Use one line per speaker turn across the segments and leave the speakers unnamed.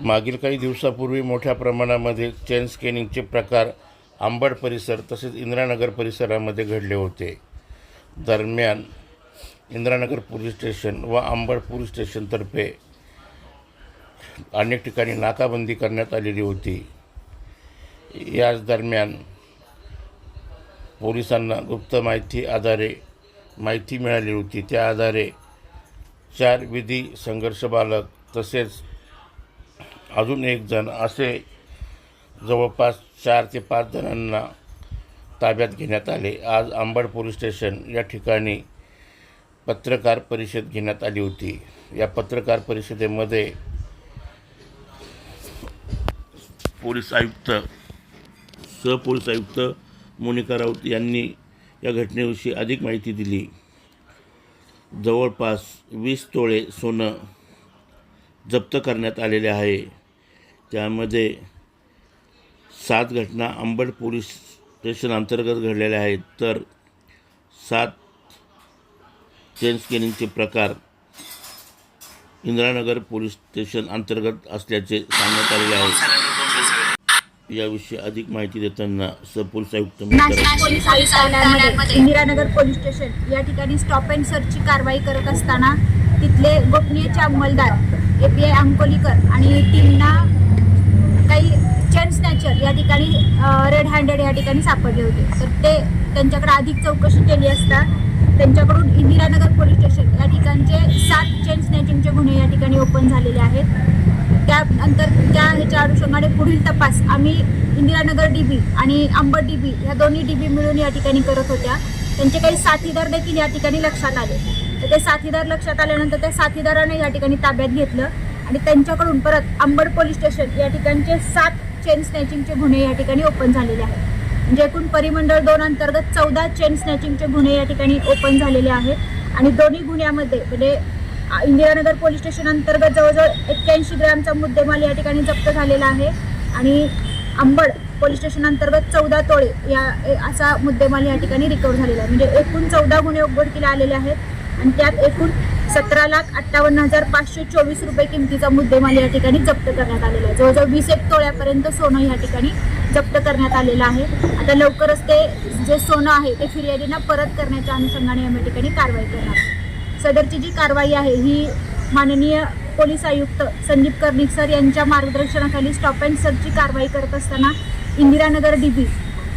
मागील काही दिवसापूर्वी मोठ्या प्रमाणामध्ये चेन स्कॅनिंगचे प्रकार आंबड परिसर तसेच इंदिरानगर परिसरामध्ये घडले होते. दरम्यान इंदिरानगर पोलीस स्टेशन व आंबड पोलीस स्टेशनतर्फे अनेक ठिकाणी नाकाबंदी करण्यात आलेली होती. याच दरम्यान पोलिसांना गुप्त माहिती आधारे माहिती मिळाली होती. त्या आधारे चार विधी संघर्ष बालक तसेच अजून एक जण असे जवळपास चार ते पाच जणांना ताब्यात घेण्यात आले. आज आंबड पोलीस स्टेशन या ठिकाणी पत्रकार परिषद घेण्यात आली होती. या पत्रकार परिषदेमध्ये पोलीस आयुक्त सहपोलीस आयुक्त मोनिका राऊत यांनी या घटनेविषयी अधिक माहिती दिली. जवळपास वीस तोळे सोनं जप्त करण्यात आलेले आहे. त्यामध्ये सात घटना अंबड पोलीस स्टेशन अंतर्गत घडलेल्या आहेत. तर सात चेन स्कॅनिंगचे प्रकार इंदिरानगर पोलीस स्टेशन अंतर्गत असल्याचे सांगण्यात आलेले आहे. याविषयी अधिक माहिती देताना सपोलीस आयुक्त
इंदिरानगर पोलीस स्टेशन या ठिकाणी स्टॉप अँड सर्चची कारवाई करत असताना तिथले गोपनीयचे अंमलदार ए पी आय अंकोलीकर आणि टीमना काही चेन स्नॅचर या ठिकाणी रेड हँडेड या ठिकाणी सापडले होते. तर ते त्यांच्याकडे अधिक चौकशी केली असता त्यांच्याकडून इंदिरानगर पोलीस स्टेशन या ठिकाणचे सात चेन स्नॅचिंगचे गुन्हे या ठिकाणी ओपन झालेले आहेत. त्यानंतर त्या ह्याच्या अनुषंगाने पुढील तपास आम्ही इंदिरानगर डी बी आणि अंबड डीबी या दोन्ही डी बी मिळून या ठिकाणी करत होत्या. त्यांचे काही साथीदार देखील या ठिकाणी लक्षात आले. तर ते साथीदार लक्षात आल्यानंतर त्या साथीदाराने या ठिकाणी ताब्यात घेतलं. आणि त्यांच्याकडून परत अंबड पोलीस स्टेशन या ठिकाणचे सात चेन स्नॅचिंगचे गुन्हे या ठिकाणी ओपन झालेले आहेत. म्हणजे एकूण परिमंडळ दोन अंतर्गत चौदा चेन स्नॅचिंगचे गुन्हे या ठिकाणी ओपन झालेले आहेत. आणि दोन्ही गुन्ह्यामध्ये म्हणजे इंदिरानगर पोलीस स्टेशन अंतर्गत जवळजवळ एक्क्याऐंशी ग्रॅमचा मुद्देमाल या ठिकाणी जप्त झालेला आहे. आणि अंबड पोलीस स्टेशन अंतर्गत चौदा तोळे या ए- असा मुद्देमाल या ठिकाणी रिकवर झालेला आहे. म्हणजे एकूण चौदा गुन्हे उघडकीला आलेले आहेत. आणि त्यात एकूण सतरा लाख अठ्ठावन्न हजार पाचशे चोवीस रुपये किमतीचा मुद्देमाल या ठिकाणी जप्त करण्यात आलेला आहे. जवळजवळ वीस एक तोळ्यापर्यंत सोनं या ठिकाणी जप्त करण्यात आलेलं आहे. आता लवकरच ते जे सोनं आहे ते फिर्यादींना परत करण्याच्या अनुषंगाने या ठिकाणी कारवाई करणार आहे. सदरची जी कारवाई आहे ही माननीय पोलीस आयुक्त संदीप कर्णिक सर यांच्या मार्गदर्शनाखाली स्टॉप अँड सर्चची कारवाई करत असताना इंदिरानगर डीबी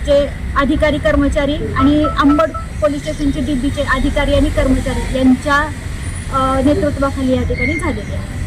चे अधिकारी कर्मचारी आणि अंबड पोलीस स्टेशनचे डीबीचे अधिकारी आणि कर्मचारी यांच्या नेतृत्वाखाली या ठिकाणी झालेली आहे.